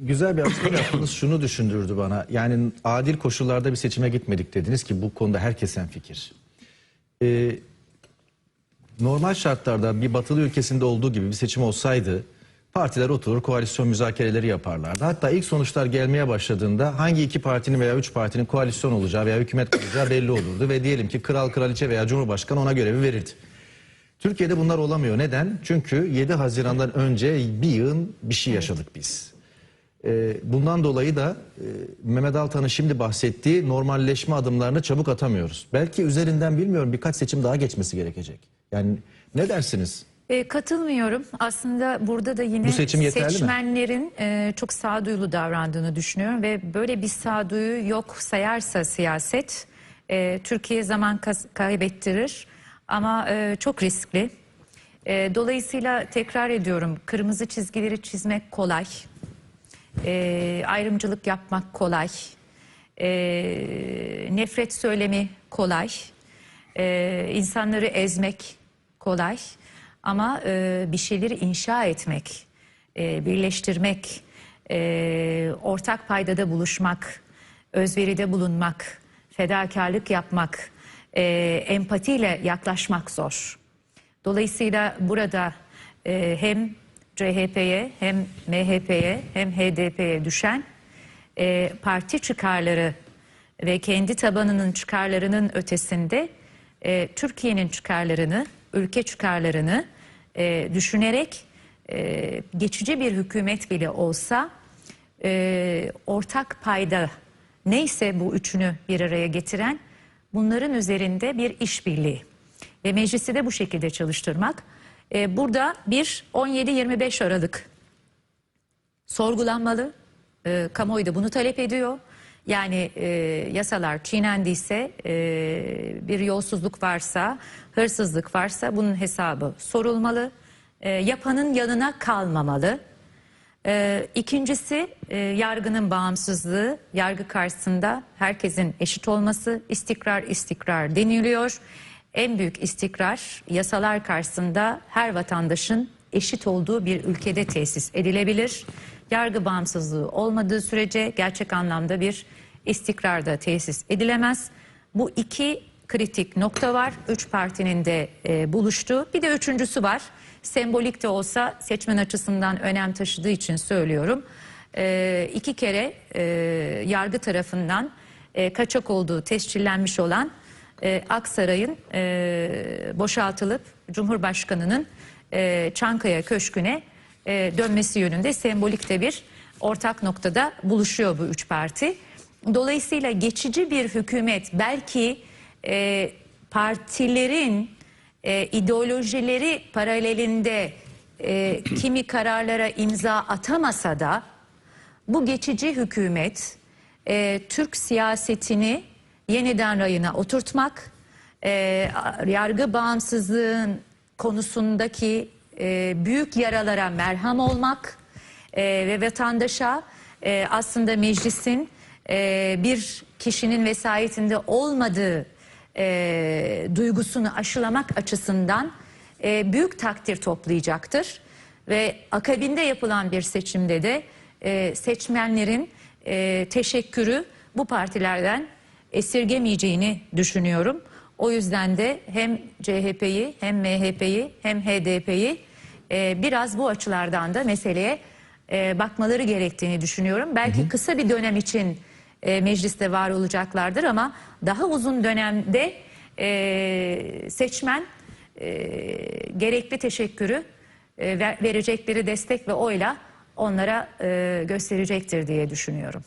güzel bir açıklama yaptınız. Şunu düşündürdü bana. Yani adil koşullarda bir seçime gitmedik dediniz ki bu konuda herkes fikir. Ee, normal şartlarda bir batılı ülkesinde olduğu gibi bir seçim olsaydı partiler oturur koalisyon müzakereleri yaparlardı. Hatta ilk sonuçlar gelmeye başladığında hangi iki partinin veya üç partinin koalisyon olacağı veya hükümet kuracağı belli olurdu. Ve diyelim ki kral kraliçe veya cumhurbaşkanı ona görevi verirdi. Türkiye'de bunlar olamıyor. Neden? Çünkü 7 Haziran'dan önce bir yığın bir şey yaşadık biz. Ee, bundan dolayı da e, Mehmet Altan'ın şimdi bahsettiği normalleşme adımlarını çabuk atamıyoruz. Belki üzerinden bilmiyorum birkaç seçim daha geçmesi gerekecek. Yani ne dersiniz? E, katılmıyorum. Aslında burada da yine Bu seçim mi? seçmenlerin e, çok sağduyulu davrandığını düşünüyorum ve böyle bir sağduyu yok sayarsa siyaset e, Türkiye zaman kaybettirir ama e, çok riskli. E, dolayısıyla tekrar ediyorum kırmızı çizgileri çizmek kolay, E, ayrımcılık yapmak kolay, E, nefret söylemi kolay, E, insanları ezmek kolay. Ama e, bir şeyleri inşa etmek, e, birleştirmek, e, ortak paydada buluşmak, özveride bulunmak, fedakarlık yapmak, e, empatiyle yaklaşmak zor. Dolayısıyla burada e, hem CHP'ye hem MHP'ye hem HDP'ye düşen e, parti çıkarları ve kendi tabanının çıkarlarının ötesinde e, Türkiye'nin çıkarlarını, ülke çıkarlarını e, düşünerek e, geçici bir hükümet bile olsa e, ortak payda neyse bu üçünü bir araya getiren bunların üzerinde bir işbirliği ve meclisi de bu şekilde çalıştırmak. E, burada bir 17-25 Aralık sorgulanmalı. E, kamuoyu da bunu talep ediyor. Yani e, yasalar çiğnendiyse, e, bir yolsuzluk varsa, hırsızlık varsa bunun hesabı sorulmalı. E, yapanın yanına kalmamalı. E, ikincisi e, yargının bağımsızlığı, yargı karşısında herkesin eşit olması, istikrar istikrar deniliyor. En büyük istikrar yasalar karşısında her vatandaşın eşit olduğu bir ülkede tesis edilebilir. Yargı bağımsızlığı olmadığı sürece gerçek anlamda bir istikrar da tesis edilemez. Bu iki kritik nokta var. Üç partinin de e, buluştuğu. Bir de üçüncüsü var. Sembolik de olsa seçmen açısından önem taşıdığı için söylüyorum. E, iki kere e, yargı tarafından e, kaçak olduğu tescillenmiş olan e, Aksaray'ın e, boşaltılıp Cumhurbaşkanı'nın e, Çankaya Köşkü'ne e, dönmesi yönünde sembolik de bir ortak noktada buluşuyor bu üç parti. Dolayısıyla geçici bir hükümet belki e, partilerin e, ideolojileri paralelinde e, kimi kararlara imza atamasa da bu geçici hükümet e, Türk siyasetini yeniden rayına oturtmak, e, yargı bağımsızlığın konusundaki e, büyük yaralara merham olmak e, ve vatandaşa e, aslında meclisin e, bir kişinin vesayetinde olmadığı e, duygusunu aşılamak açısından e, büyük takdir toplayacaktır. Ve akabinde yapılan bir seçimde de e, seçmenlerin e, teşekkürü bu partilerden esirgemeyeceğini düşünüyorum. O yüzden de hem CHP'yi hem MHP'yi hem HDP'yi e, biraz bu açılardan da meseleye e, bakmaları gerektiğini düşünüyorum. Belki kısa bir dönem için e, mecliste var olacaklardır ama daha uzun dönemde e, seçmen e, gerekli teşekkürü e, ver- verecekleri destek ve oyla onlara e, gösterecektir diye düşünüyorum.